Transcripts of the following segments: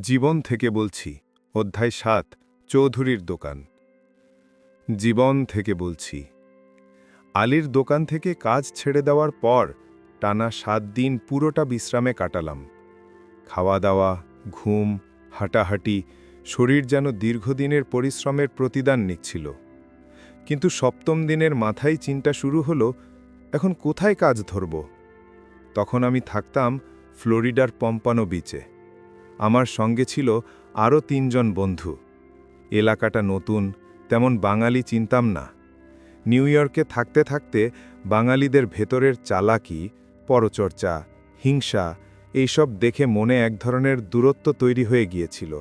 জীবন থেকে বলছি, অধ্যায় সাত, চৌধুরীর দোকান। জীবন থেকে বলছি, আলীর দোকান থেকে কাজ ছেড়ে দেওয়ার পর টানা সাত দিন পুরোটা বিশ্রামে কাটালাম। খাওয়া দাওয়া ঘুম, হাঁটাহাঁটি, শরীর যেন দীর্ঘদিনের পরিশ্রমের প্রতিদান নিচ্ছিল। কিন্তু সপ্তম দিনের মাথায় চিন্তা শুরু হলো, এখন কোথায় কাজ ধরব? তখন আমি থাকতাম ফ্লোরিডার পম্পানো বিচে আমার সঙ্গে ছিল আরও তিনজন বন্ধু। এলাকাটা নতুন, তেমন বাঙালি চিনতাম না। নিউ ইয়র্কে থাকতে থাকতে বাঙালিদের ভেতরের চালাকি, পরচর্চা, হিংসা, এইসব দেখে মনে এক ধরনের দূরত্ব তৈরি হয়ে গিয়েছিল।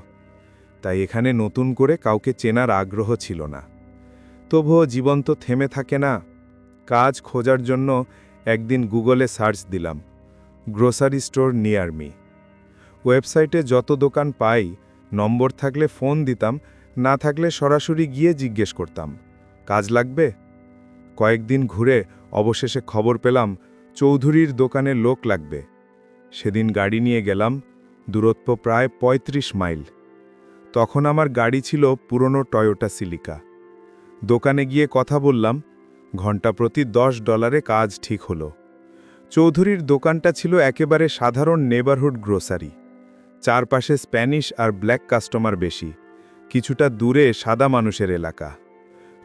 তাই এখানে নতুন করে কাউকে চেনার আগ্রহ ছিল না। তবুও জীবন তো থেমে থাকে না। কাজ খোঁজার জন্য একদিন গুগলে সার্চ দিলাম, গ্রোসারি স্টোর নিয়ার মি। ওয়েবসাইটে যত দোকান পাই, নম্বর থাকলে ফোন দিতাম, না থাকলে সরাসরি গিয়ে জিজ্ঞেস করতাম। কাজ লাগবে? কয়েকদিন ঘুরে অবশেষে খবর পেলাম, চৌধুরীর দোকানে লোক লাগবে। সেদিন গাড়ি নিয়ে গেলাম, দূরত্ব প্রায় ৩৫ মাইল। তখন আমার গাড়ি ছিল পুরনো টয়োটা সিলিকা। দোকানে গিয়ে কথা বললাম, ঘণ্টা প্রতি দশ ডলারে কাজ ঠিক হলো। চৌধুরীর দোকানটা ছিল একেবারে সাধারণ নেবারহুড গ্রোসারি। চারপাশে স্প্যানিশ আর ব্ল্যাক কাস্টমার বেশি, কিছুটা দূরে সাদা মানুষের এলাকা।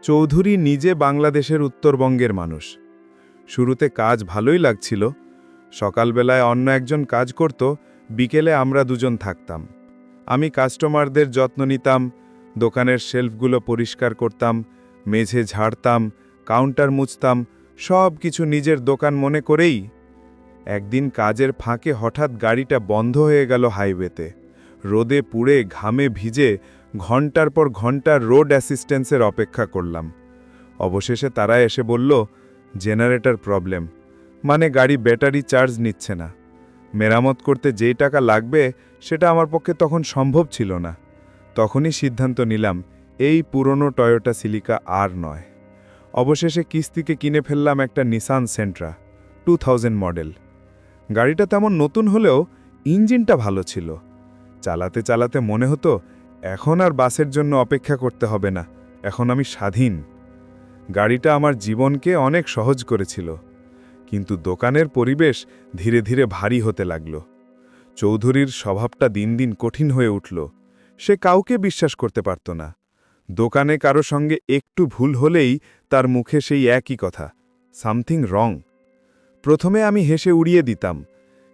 চৌধুরী নিজে বাংলাদেশের উত্তরবঙ্গের মানুষ। শুরুতে কাজ ভালোই লাগছিল, সকালবেলায় অন্য একজন কাজ করত, বিকেলে আমরা দুজন থাকতাম। আমি কাস্টমারদের যত্ন নিতাম, দোকানের শেলফগুলো পরিষ্কার করতাম, মেঝে ঝাড়তাম, কাউন্টার মুছতাম সব কিছু নিজের দোকান মনে করেই একদিন কাজের ফাঁকে হঠাৎ গাড়িটা বন্ধ হয়ে গেল হাইওয়েতে। রোদে পুড়ে ঘামে ভিজে ঘণ্টার পর ঘণ্টা রোড অ্যাসিস্ট্যান্সের অপেক্ষা করলাম। অবশেষে তারা এসে বলল, জেনারেটর প্রবলেম। মানে গাড়ি ব্যাটারি চার্জ নিচ্ছে না। মেরামত করতে যেই টাকা লাগবে, সেটা আমার পক্ষে তখন সম্ভব ছিল না। তখনই সিদ্ধান্ত নিলাম, এই পুরনো টয়োটা সিলিকা আর নয়। অবশেষে কিস্তিকে কিনে ফেললাম একটা নিসান সেন্ট্রা, টু মডেল। গাড়িটা তেমন নতুন হলেও ইঞ্জিনটা ভালো ছিল। চালাতে চালাতে মনে হতো, এখন আর বাসের জন্য অপেক্ষা করতে হবে না, এখন আমি স্বাধীন। গাড়িটা আমার জীবনকে অনেক সহজ করেছিল, কিন্তু দোকানের পরিবেশ ধীরে ধীরে ভারী হতে লাগল। চৌধুরীর স্বভাবটা দিন দিন কঠিন হয়ে উঠল, সে কাউকে বিশ্বাস করতে পারত না। দোকানে কারও সঙ্গে একটু ভুল হলেই তার মুখে সেই একই কথা, সামথিং রং। প্রথমে আমি হেসে উড়িয়ে দিতাম,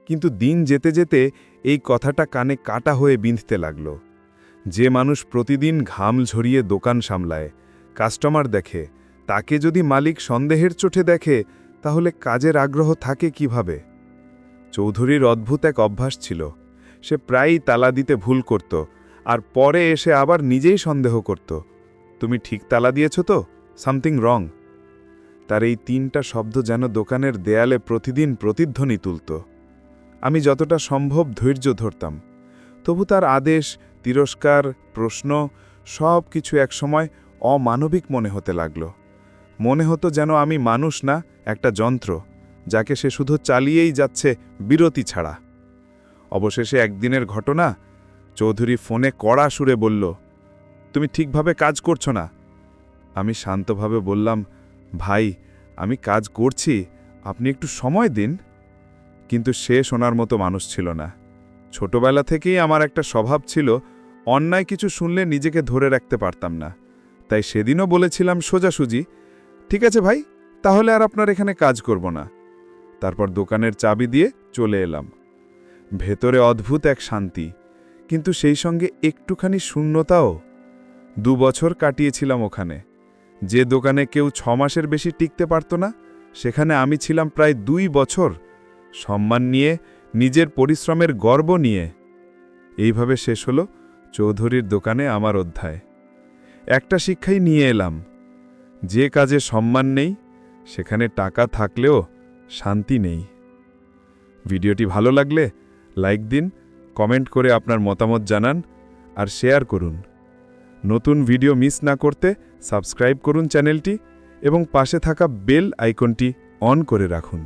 কিন্তু দিন যেতে যেতে এই কথাটা কানে কাটা হয়ে বিঁধতে লাগল। যে মানুষ প্রতিদিন ঘাম ঝরিয়ে দোকান সামলায়, কাস্টমার দেখে, তাকে যদি মালিক সন্দেহের চোটে দেখে, তাহলে কাজের আগ্রহ থাকে কীভাবে? চৌধুরীর অদ্ভুত এক অভ্যাস ছিল। সে প্রায়ই তালা দিতে ভুল করত, আর পরে এসে আবার নিজেই সন্দেহ করত। তুমি ঠিক তালা দিয়েছ তো? সামথিং রং। তার এই তিনটা শব্দ যেন দোকানের দেয়ালে প্রতিদিন প্রতিধ্বনি তুলত। আমি যতটা সম্ভব ধৈর্য ধরতাম। তবু তার আদেশ, তিরস্কার, প্রশ্ন সব কিছু একসময় অমানবিক মনে হতে লাগল। মনে হতো যেন আমি মানুষ না, একটা যন্ত্র, যাকে সে শুধু চালিয়েই যাচ্ছে বিরতি ছাড়া। অবশেষে একদিনের ঘটনা, চৌধুরী ফোনে কড়া সুরে বলল, তুমি ঠিকভাবে কাজ করছ না? আমি শান্তভাবে বললাম ভাই, আমি কাজ করছি, আপনি একটু সময় দিন। কিন্তু সে শোনার মতো মানুষ ছিল না। ছোটবেলা থেকেই আমার একটা স্বভাব ছিল, অন্যায় কিছু শুনলে নিজেকে ধরে রাখতে পারতাম না। তাই সেদিনও বলেছিলাম সোজাসুজি ঠিক আছে ভাই, তাহলে আর আপনার এখানে কাজ করব না। তারপর দোকানের চাবি দিয়ে চলে এলাম। ভেতরে অদ্ভুত এক শান্তি, কিন্তু সেই সঙ্গে একটুখানি শূন্যতাও। দু বছর কাটিয়েছিলাম ওখানে। যে দোকানে কেউ ছ মাসের বেশি টিকতে পারত না, সেখানে আমি ছিলাম প্রায় দুই বছর। সম্মান নিয়ে, নিজের পরিশ্রমের গর্ব নিয়ে। এইভাবে শেষ হল চৌধুরীর দোকানে আমার অধ্যায়। একটা শিক্ষাই নিয়ে এলাম। যে কাজে সম্মান নেই, সেখানে টাকা থাকলেও শান্তি নেই। ভিডিওটি ভালো লাগলে লাইক দিন, কমেন্ট করে আপনার মতামত জানান আর শেয়ার করুন। নতুন ভিডিও মিস না করতে সাবস্ক্রাইব করুন চ্যানেলটি এবং পাশে থাকা বেল আইকনটি অন করে রাখুন।